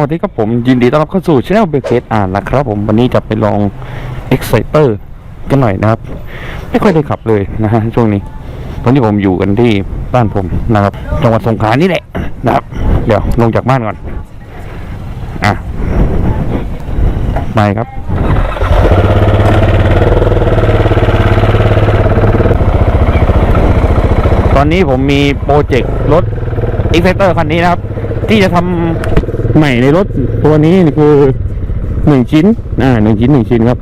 วัสดีครับผมยินดีต้อนรับเข้าสู่ช anel เบเกตอ่านนะครับผมวันนี้จะไปลอง Exciter กันหน่อยนะครับ ไม่ค่อยได้ขับเลยนะฮะช่วงนี้ ตอนนี้ผมอยู่กันที่บ้านผมนะครับจังหวัดสงขลานี่แหละนะครับ เดี๋ยวลงจากบ้านก่อนอะไปครับตอนนี้ผมมีโปรเจกต์รถ Exciter คันนี้นะครับ ที่จะทำ ใหม่ในรถตัวนี้คือหนึ่งชิ้น อ่าหนึ่งชิ้นหนึ่งชิ้นครับ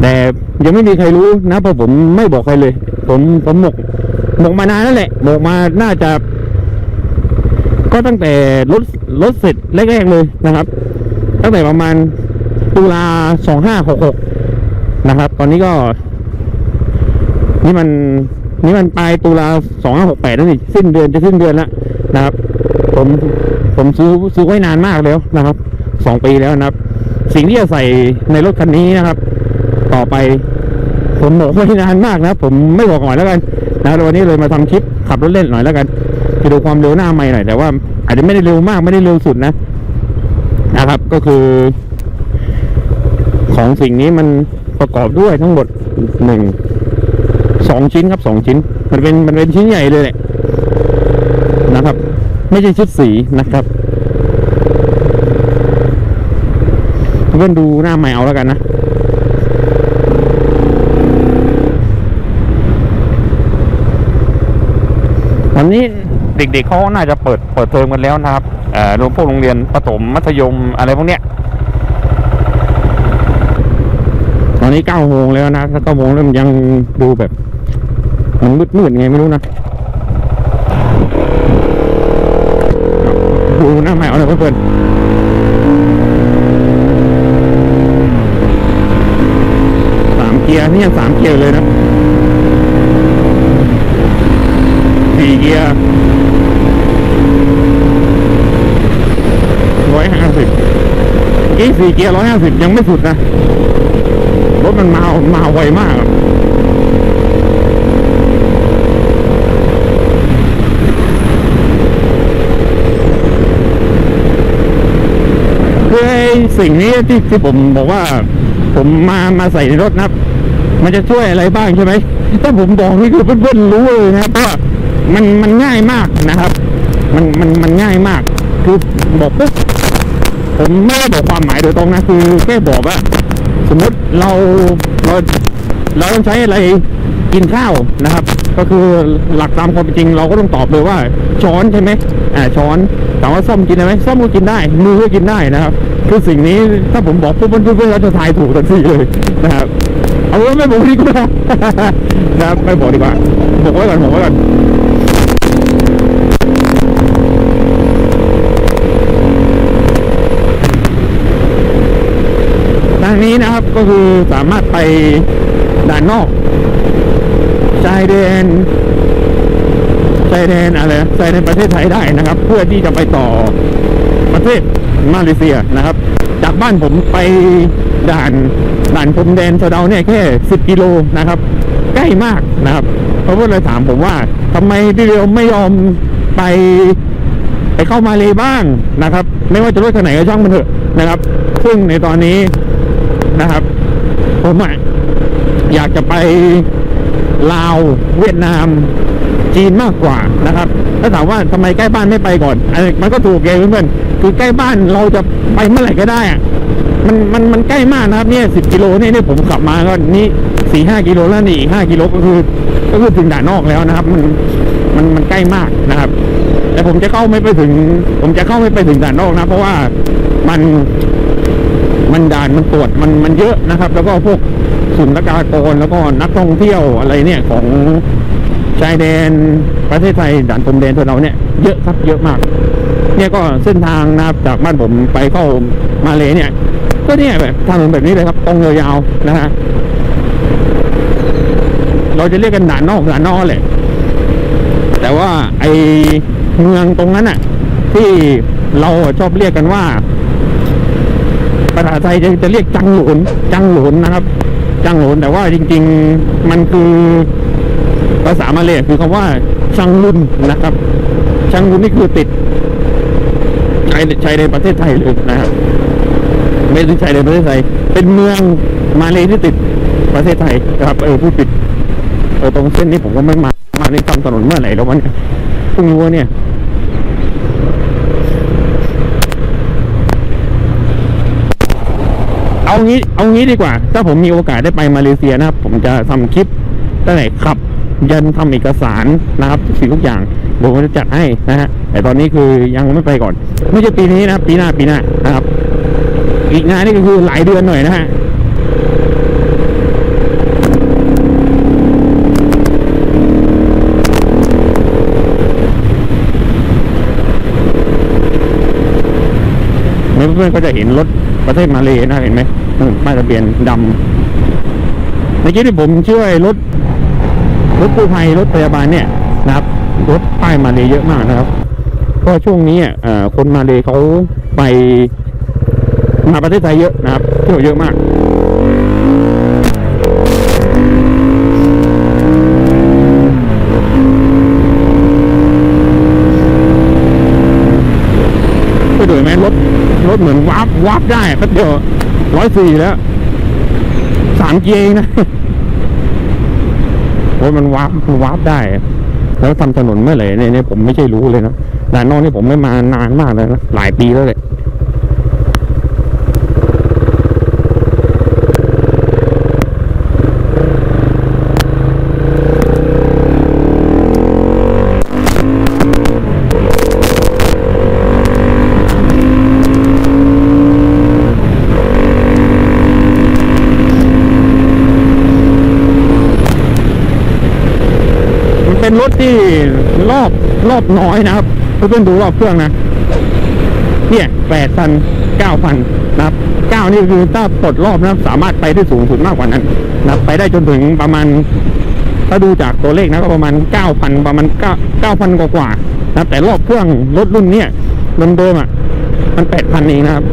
แต่ยังไม่มีใครรู้นะเพราะผมไม่บอกใครเลย ผมผมหมกหมกมานานแล้วแหละหมกมาน่าจะ ก็ตั้งแต่รถรถเสร็จแรกๆเลยนะครับ ตั้งแต่ประมาณตุลาสองห้าหกหกนะครับ ตอนนี้ก็ นี่มันนี่มันปลายตุลาสองห้าหกแปดแล้วนี่สิ้นเดือนจะสิ้นเดือนล้ว นะครับ ผมผมซื้อซื้อไว้นานมากแล้วนะครับสองปีแล้วนะครับ สิ่งที่จะใส่ในรถคันนี้นะครับ ต่อไป ผมบอกไว้นานมากนะผมไม่บอกก่อนแล้วกันนะวันนี้เลยมาทำคลิปขับรถเล่นหน่อยแล้วกันไปดูความเร็วหน้าไม่หน่อยแต่ว่า อาจจะไม่ได้เร็วมากไม่ได้เร็วสุดนะนะครับ ก็คือ ของสิ่งนี้มันประกอบด้วยทั้งหมดหนึ่งสองชิ้นครับสองชิ้น มันเป็นมันเป็นชิ้นใหญ่เลยแหละ นะครับ ไม่ใช่ชุดสีนะครับเพื่อนดูหน้าใหม่เอาแล้วกันนะวันนี้เด็กๆเขาน่าจะเปิดเปิดเทอมกันแล้วนะครับรวมพวกโรงเรียนประถมมัธยมอะไรพวกเนี้ยตอนนี้เก้าโมงแล้วนะถ้าเก้าโมงแล้วมันยังดูแบบ มันมืดๆไงไม่รู้นะ ดูหน้าใหม่เอาเลยเพื่อนสามเกียร์นี่ยังสามเกียร์เลยนะสี่เกียร์ร้อยห้าสิบอีกสี่เกียร์ร้อยห้าสิบยังไม่สุดนะ รถมันมามาไวมากอะคือไอ้ สิ่งนี้ที่ที่ผมบอกว่า ผมมามาใส่ในรถนะครับ มันจะช่วยอะไรบ้างใช่ไหมถ้าผมบอกนี่คือเพื่อนๆรู้เลยนะครับว่ามันมันง่ายมากนะครับ มันมันมันง่ายมากคือบอกปุ๊บผมไม่ได้บอกความหมายโดยตรงนะคือแค่บอกว่า สมมติเราเราเราต้องใช้อะไรกินข้าวนะครับ ก็คือหลักตามความเป็นจริง เราก็ต้องตอบเลยว่าช้อนใช่ไหมอ่าช้อนถามว่าส้อมกินได้ไหมส้อมก็กินได้มือก็กินได้นะครับ คือสิ่งนี้ถ้าผมบอกปุ๊บเพื่อนๆก็จะทายถูกทันทีเลยนะครับ เอาไว้ไม่บอกดีกว่านะครับไม่บอกดีกว่าบอกไว้ก่อนบอกไว้ก่อนทางนี้นะครับก็คือสามารถไปด่านนอกชายแดนชายแดนอะไรนะชายแดนประเทศไทยได้นะครับ เพื่อที่จะไปต่อประเทศ มาเลเซียนะครับ จากบ้านผมไปด่านด่านพรมแดนสะเดาเนี่ยแค่ 10 กิโลนะครับ ใกล้มากนะครับเพราะว่าเลยถามผมว่าทำไมพี่เรียวไม่ยอมไปไปเข้ามาเลยบ้างนะครับ ไม่ว่าจะรถคันไหนก็ช่างมันเถอะนะครับ ซึ่งในตอนนี้นะครับ ผมอะอยากจะไปลาวเวียดนามจีนมากกว่านะครับ ถ้าถามว่าทำไมใกล้บ้านไม่ไปก่อนอันนี้มันก็ถูกเองเพื่อน คือใกล้บ้านเราจะไปเมื่อไหร่ก็ได้อะมันมันมันใกล้มากนะครับเนี่ยสิบกิโลเนี่ยเนี่ยผมขับมาก็นี่สี่ห้ากิโลแล้วนี่อีกห้ากิโลก็คือ ก็คือถึงด่านนอกแล้วนะครับ มันมันมันใกล้มากนะครับ แต่ผมจะเข้าไม่ไปถึง ผมจะเข้าไม่ไปถึงด่านนอกนะ เพราะว่ามันมันด่านมันตรวจมันมันเยอะนะครับ แล้วก็พวกสุลกากรแล้วก็นักท่องเที่ยวอะไรเนี่ยของชายแดนประเทศไทยด่านพรมแดนตัวเราเนี่ยเยอะครับเยอะมาก เนี่ยก็เส้นทางนะครับจากบ้านผมไปเข้ามาเลยเนี่ย ก็เนี่ยแบบถนนแบบนี้เลยครับตรงยาวๆนะฮะเราจะเรียกกันด่านนอกด่านนอกแหละแต่ว่าไอเมืองตรงนั้นอะที่เราชอบเรียกกันว่าภาษาไทยจะจะเรียกจังหลุนจังหลุนนะครับ จังหลุนแต่ว่าจริง ๆมันคือภาษามาเลยคือคำว่าชังลุนนะครับชังลุนนี่คือติด ไอายชายในประเทศไทยเลยนะครับ ไม่ใช่ชายในประเทศไทย เป็นเมืองมาเลยที่ติดประเทศไทยนะครับ เออผู้ปิดเออตรงเส้นนี้ผมก็ไม่มามาในทำถนนเมื่อไหร่แล้ววะเนี่ยเพิ่งรู้ว่าเนี่ยเอางี้เอางี้ดีกว่า ถ้าผมมีโอกาสได้ไปมาเลเซียนะครับ ผมจะทำคลิปตั้งแต่ขับ ยันทำเอกสารนะครับทุกสิ่งทุกอย่างเดี๋ยวผมจะจัดให้นะฮะ แต่ตอนนี้คือยังไม่ไปก่อน ไม่ใช่ปีนี้นะครับ ปีหน้าปีหน้านะครับ อีกงานนี่ก็คือหลายเดือนหน่อยนะฮะเพื่อนๆก็จะเห็นรถประเทศมาเลนะเห็นไหมอืมป้ายทะเบียนดำเมื่อกี้ที่ผมช่วยรถรถกู้ภัยรถพยาบาลเนี่ยนะครับรถป้ายมาเลยเยอะมากนะครับ เพราะช่วงนี้อะเอ่อคนมาเลเขาไปมาประเทศไทยเยอะนะครับเที่ยวเยอะมากไปดูไหมรถรถเหมือนวาร์ปวาร์ปได้แป๊บเดียวร้อยสี่แล้วสามเกียร์เองนะรถมันวาร์ปมันวาร์ปได้ แล้วทำถนนเมื่อไหร่เนี่ยเนี่ยผมไม่ใช่รู้เลยนะ ด่านนอกนี่ผมไม่มานานมากเลยนะหลายปีแล้วเลยมันเป็นรถที่รอบรอบน้อยนะครับ เพื่อนๆดูรอบเครื่องนะ เนี่ยแปดพันเก้าพันนะครับเก้านี่คือถ้าปลดรอบนะสามารถไปได้สูงสุดมากกว่านั้นนะครับไปได้จนถึงประมาณ ถ้าดูจากตัวเลขนะก็ประมาณเก้าพันประมาณเก้าเก้าพันกว่าๆนะแต่รอบเครื่องรถรุ่นเนี้ยเดิมๆอะ มันแปดพันเองนะครับ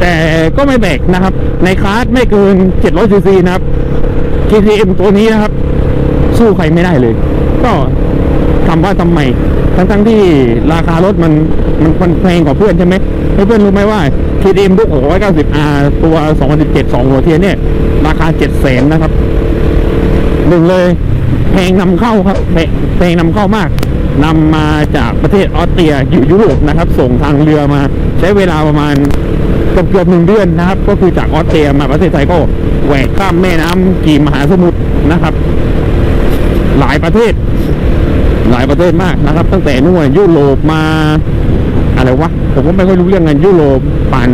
แต่ก็ไม่แบกนะครับ ในคลาสไม่เกิน700ซีซีนะครับ KTM ตัวนี้นะครับ สู้ใครไม่ได้เลย ก็ ถาว่าทำไมทั้งๆที่ราคารถมันมันแพงกว่าเพื่อนใช่ไหมเพื่อนรู้ไหมว่า KTM ลูก 690R ตัว 2017 2 หัวเทียนเนี่ย ราคา 7 0 0 0 0นะครับหนึ่งเลยแพงนำเข้าครับแพงแพงนำเข้ามากนำมาจากประเทศออสเตรียอยู่ยุโรปนะครับ ส่งทางเรือมาใช้เวลาประมาณเกือบเกือบหนึ่งเดือนนะครับ ก็คือจากออสเตรียมาประเทศไทยก็แหวกข้ามแม่น้ำกี่มหาสมุทรนะครับ หลายประเทศ หลายประเทศมากนะครับ ตั้งแต่นู่นยุโรปมา อะไรวะ ผมก็ไม่ค่อยรู้เรื่องงานยุโรปผ่าน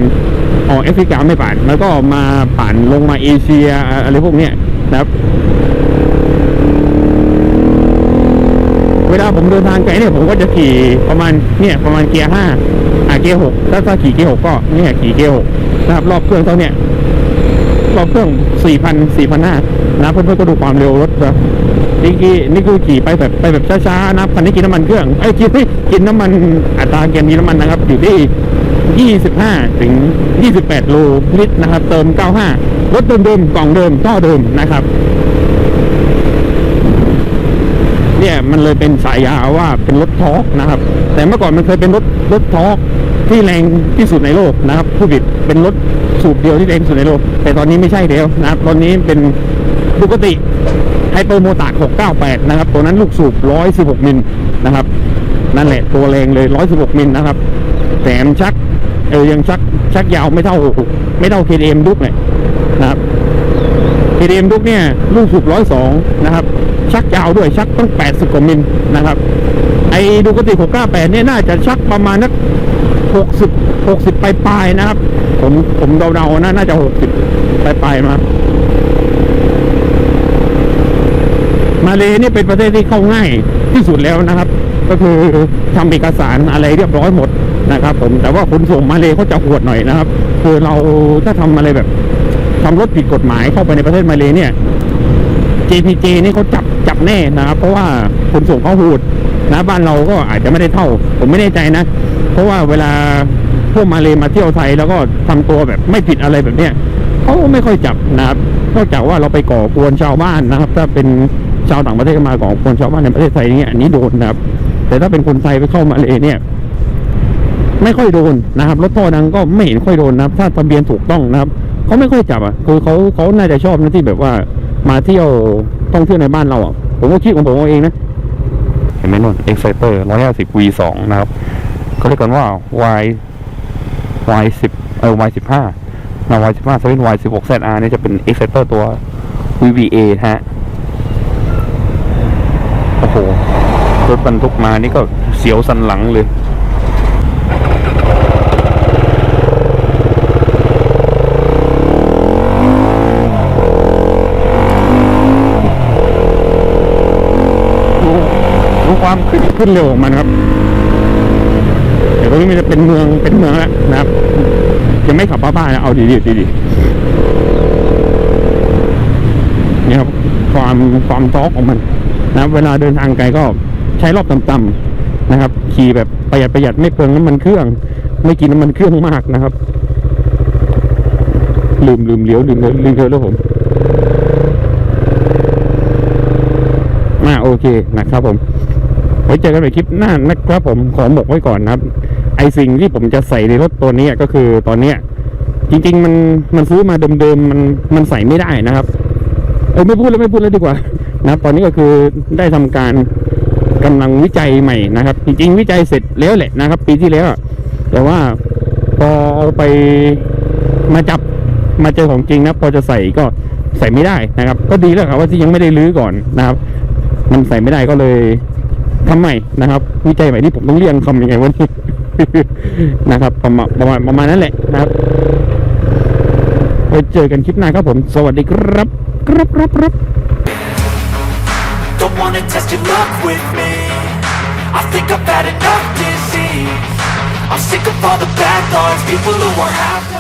ออแอฟริกาไม่ผ่าน แล้วก็มาผ่านลงมาเอเชียอะไรพวกเนี้ยนะครับ เวลาผมเดินทางไกลเนี่ยผมก็จะขี่ประมาณเนี่ยประมาณเกียร์ห้าอ่าเกียร์หกถ้าถ้าขี่เกียร์หกก็เนี่ยขี่เกียร์หกนะครับรอบเครื่องเท่าเนี้ยรอบเครื่องสี่พันสี่พันห้านะเพื่อนๆก็ดูความเร็วรถนะ นี่คือนี่คือขี่ไปแบบไปแบบช้าๆนะคันนี้กินน้ำมันเครื่องไอ้ยกินกินน้ำมันอัตราเกียร์มีน้ำมันนะครับ อยู่ที่ 25 ถึง 28 โลลิตรนะครับ เติม 95 รถเดิมๆกล่องเดิมท่อเดิมนะครับ เนี่ยมันเลยเป็นสายยาว่าเป็นรถทอร์กนะครับ แต่เมื่อก่อนมันเคยเป็นรถรถทอร์กที่แรงที่สุดในโลกนะครับ ผู้ผิดเป็นรถสูบเดียวที่แรงสุดในโลก แต่ตอนนี้ไม่ใช่แล้วนะครับ ตอนนี้เป็นปกติ ไฮเปอร์โมตา698 นะครับ ตัวนั้นลูกสูบ 116 มิลนะครับ นั่นแหละตัวแรงเลย 116 มิลนะครับแถมชัก เออยังชักชักยาวไม่เท่า ไม่เท่า KTM ดุกเลยนะครับ KTM ดุกเนี่ย ลูกสูบ 102 นะครับ ชักยาวด้วยชักต้อง 80 กว่ามิลนะครับ ไอ้ดูกติ698 เนี่ยน่าจะชักประมาณนัก 60 60 ปลายๆนะครับ ผมผมเดาๆนะน่าจะ 60 ปลายๆมา มาเลนี่เป็นประเทศที่เข้าง่ายที่สุดแล้วนะครับ ก็คือทำเอกสารอะไรเรียบร้อยหมดนะครับผมแต่ว่าขนส่งมาเลเขาจะหวดหน่อยนะครับ คือเราถ้าทำอะไรแบบทำรถผิดกฎหมายเข้าไปในประเทศมาเลเนี่ย JPJ นี่เขาจับจับแน่นะครับ เพราะว่าขนส่งเขาหูดนะบ้านเราก็อาจจะไม่ได้เท่า ผมไม่แน่ใจนะ เพราะว่าเวลาพวกมาเลมาเที่ยวไทยแล้วก็ทำตัวแบบไม่ผิดอะไรแบบเนี้ยเขาไม่ค่อยจับนะครับนอกจากว่าเราไปก่อกวนชาวบ้านนะครับ ถ้าเป็น ชาวต่างประเทศมาก่อกวนชาวบ้านในประเทศไทยเนี่ยอันนี้โดนนะครับ แต่ถ้าเป็นคนไทยไปเข้ามาเลยเนี่ย ไม่ค่อยโดนนะครับรถท่อดังก็ไม่เห็นค่อยโดนนะครับถ้าทะเบียนถูกต้องนะครับเขาไม่ค่อยจับอะคือเขาเขาน่าจะชอบนะที่แบบว่ามาเที่ยวท่องเที่ยวในบ้านเราอะผมก็คิดของผมเองนะเห็นไหมนุ่น Exciter 150 V2 นะครับเขาเรียกกันว่า Y Y 10เออ Y 15นะ Y 15 7 Y 16 ZR เนี่ยจะเป็น Exciter ตัว VVA ฮะ โอ้โห รถบรรทุกมานี่ก็เสียวสันหลังเลยดูความขึ้นขึ้นเร็วของมันครับแต่ตรงนี้มันจะเป็นเมืองเป็นเมืองแล้วนะครับ ยังไม่ขับบ้าๆนะเอาดีๆดีๆนี่ครับความความทอกของมัน นะเวลาเดินทางไกลก็ใช้รอบต่ำๆนะครับ ขี่แบบประหยัดประหยัดไม่เปลืองน้ำมันเครื่อง ไม่กินน้ำมันเครื่องมากนะครับ ลืมลืมเลี้ยวลืมลืมลืมเธอแล้วผมมาโอเคนะครับผม ไว้เจอกันใหม่คลิปหน้านะครับผมขอบอกไว้ก่อนนะครับ ไอสิ่งที่ผมจะใส่ในรถตัวนี้ก็คือตอนเนี้ยจริง ๆ มันมันซื้อมาเดิมๆมันมันใส่ไม่ได้นะครับ เออไม่พูดแล้วไม่พูดแล้วดีกว่า นะครับ ตอนนี้ก็คือได้ทำการกำลังวิจัยใหม่นะครับ จริงๆ วิจัยเสร็จแล้วแหละนะครับ ปีที่แล้วแต่ว่าพอเอาไปมาจับมาเจอของจริงนะพอจะใส่ก็ใส่ไม่ได้นะครับ ก็ดีแล้วครับว่าที่ยังไม่ได้รื้อก่อนนะครับ มันใส่ไม่ได้ก็เลยทำใหม่นะครับ วิจัยใหม่ที่ผมต้องเรียงคำยังไงวะนี่นะครับประมาณประมาณประมาณนั้นแหละนะครับไว้เจอกันคลิปหน้าครับผม สวัสดีครับ ครับครับครับ wanna test your luck with me. I think I've had enough disease. I'm sick of all the bad thoughts People who are half